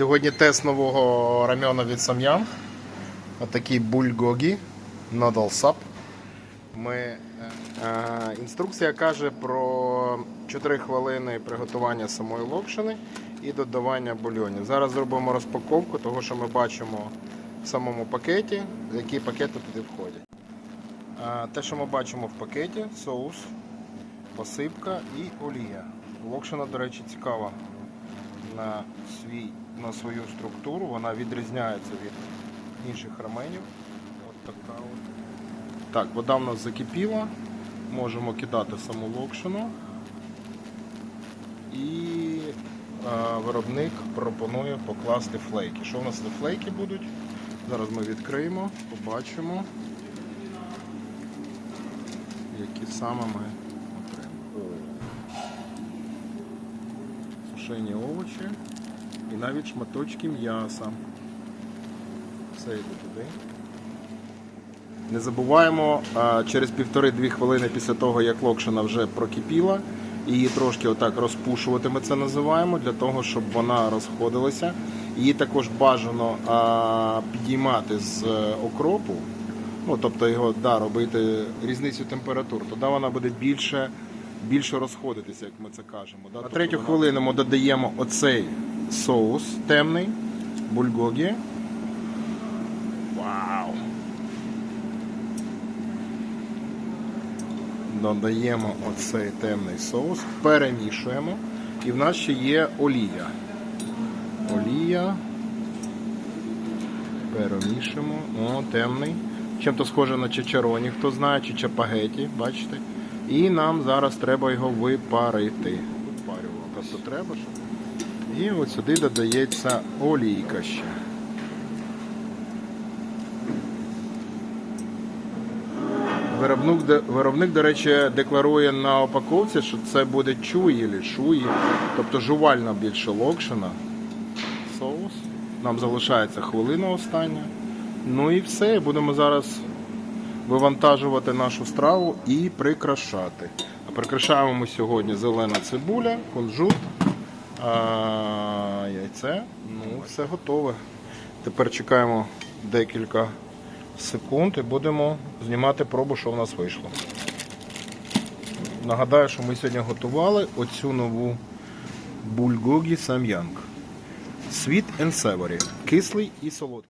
Сьогодні тест нового рамена від Сам'ян. Отакий бульгогі, noodle. Ми, е, е, інструкція каже про 4 хвилини приготування самої локшини і додавання бульйонів. Зараз зробимо розпаковку того, що ми бачимо в самому пакеті, які пакети туди входять. Е, Те, що ми бачимо в пакеті, соус, посипка і олія. Локшина, до речі, цікава на, свій, на свою структуру. Вона відрізняється від інших раменів. От така от. Так, вода в нас закипіла. Можемо кидати саму локшину. І е, виробник пропонує покласти флейки. Що в нас за флейки будуть? Зараз ми відкриємо, побачимо, які саме ми отримаємо. Сушені овочі навіть шматочки м'яса. Все йде туди. Не забуваємо, через півтори-дві хвилини після того, як локшина вже прокипіла, її трошки отак розпушувати, ми це називаємо, для того, щоб вона розходилася. Її також бажано підіймати з е, окропу, ну, тобто його да, робити різницю температур, тоді вона буде більше, більше розходитися, як ми це кажемо. Да? На третю хвилину ми додаємо оцей соус темний, бульгогі. Вау! додаємо оцей темний соус, перемішуємо. І в нас ще є олія. Олія. Перемішуємо. О, темний. Чим-то схоже на чечероні, хто знає, чи чапагеті, бачите? І нам зараз треба його випарити. Тобто треба, щоб. І от сюди додається олійка ще. Виробник, виробник, до речі, декларує на упаковці, що це буде чуї або шуї, тобто жувальна більше локшина. Соус. Нам залишається хвилина остання. Ну і все. Будемо зараз вивантажувати нашу страву і прикрашати. А прикрашаємо ми сьогодні зелена цибуля, кунжут, а, яйце. Ну, все готове. Тепер чекаємо декілька секунд і будемо знімати пробу, що в нас вийшло. Нагадаю, що ми сьогодні готували оцю нову бульгогі сам'янг. Sweet and savory. Кислий і солодкий.